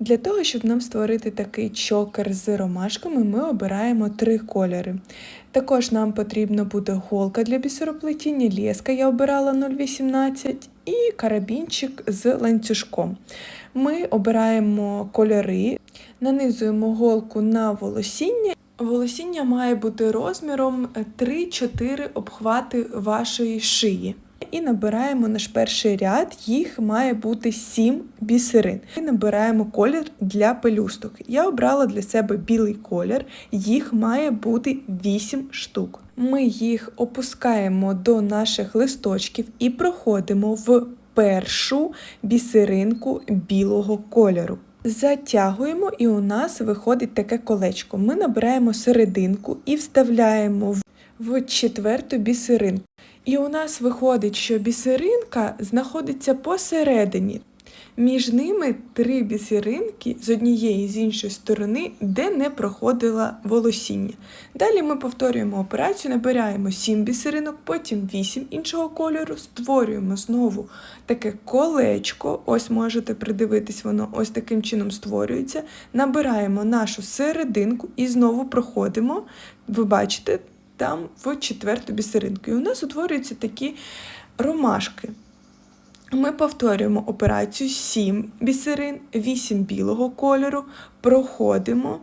Для того, щоб нам створити такий чокер з ромашками, ми обираємо три кольори. Також нам потрібна буде голка для бісероплетіння, леска я обирала 0,18 і карабінчик з ланцюжком. Ми обираємо кольори, нанизуємо голку на волосіння. Волосіння має бути розміром 3-4 обхвати вашої шиї. І набираємо наш перший ряд, їх має бути 7 бісерин. І набираємо колір для пелюсток. Я обрала для себе білий колір, їх має бути 8 штук. Ми їх опускаємо до наших листочків і проходимо в першу бісеринку білого кольору. Затягуємо, і у нас виходить таке колечко. Ми набираємо серединку і вставляємо в четверту бісеринку. І у нас виходить, що бісеринка знаходиться посередині. Між ними три бісеринки з однієї і з іншої сторони, де не проходила волосіння. Далі ми повторюємо операцію, набираємо 7 бісеринок, потім 8 іншого кольору, створюємо знову таке колечко. Ось можете придивитись, воно ось таким чином створюється. Набираємо нашу серединку і знову проходимо. Ви бачите, там в четверту бісеринку. І у нас утворюються такі ромашки. Ми повторюємо операцію 7 бісерин, 8 білого кольору, проходимо,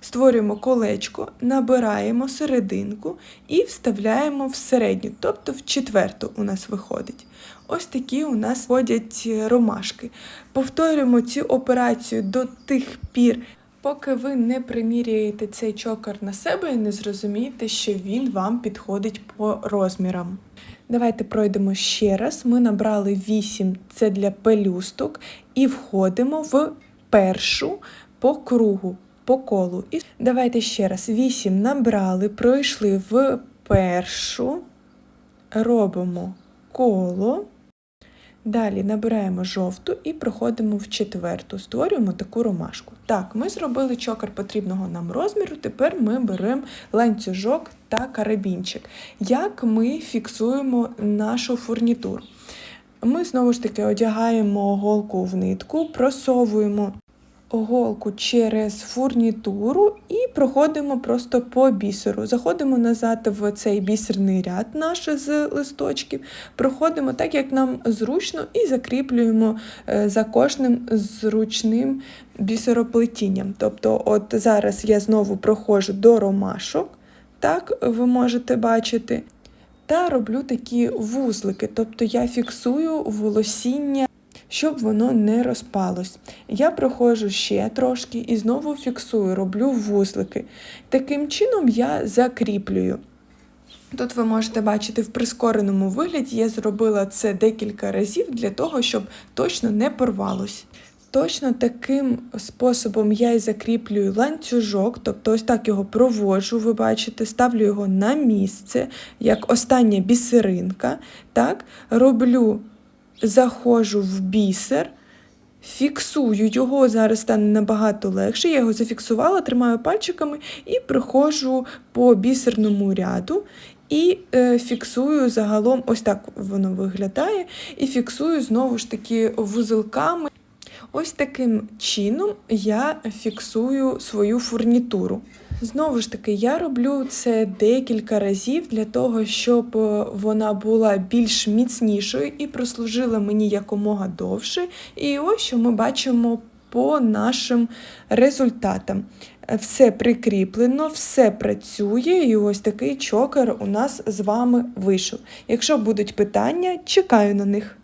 створюємо колечко, набираємо серединку і вставляємо в середню, тобто в четверту у нас виходить. Ось такі у нас ходять ромашки. Повторюємо цю операцію до тих пір, Поки ви не приміряєте цей чокер на себе і не зрозумієте, що він вам підходить по розмірам. Давайте пройдемо ще раз. Ми набрали 8 це для пелюсток, і входимо в першу по кругу, по колу. І давайте ще раз: 8 набрали, пройшли в першу, робимо коло. Далі набираємо жовту і проходимо в четверту, створюємо таку ромашку. Так, ми зробили чокер потрібного нам розміру, тепер ми беремо ланцюжок та карабінчик. Як ми фіксуємо нашу фурнітуру? Ми знову ж таки одягаємо голку в нитку, просовуємо голку через фурнітуру і проходимо просто по бісеру. Заходимо назад в цей бісерний ряд наш з листочків, проходимо так, як нам зручно, і закріплюємо е, за кожним зручним бісероплетінням. Тобто, от зараз я знову проходжу до ромашок, так ви можете бачити. Та роблю такі вузлики, тобто я фіксую волосіння щоб воно не розпалось. Я проходжу ще трошки і знову фіксую, роблю вузлики. Таким чином я закріплюю. Тут ви можете бачити в прискореному вигляді, я зробила це декілька разів для того, щоб точно не порвалось. Точно таким способом я і закріплюю ланцюжок, тобто ось так його проводжу, ви бачите, ставлю його на місце, як остання бісеринка. так, Роблю заходжу в бісер, фіксую його, зараз стане набагато легше. Я його зафіксувала, тримаю пальчиками і приходжу по бісерному ряду. І е, фіксую загалом, ось так воно виглядає, і фіксую знову ж таки вузелками. Ось таким чином я фіксую свою фурнітуру. Знову ж таки, я роблю це декілька разів для того, щоб вона була більш міцнішою і прослужила мені якомога довше. І ось що ми бачимо по нашим результатам. Все прикріплено, все працює, і ось такий чокер у нас з вами вийшов. Якщо будуть питання, чекаю на них.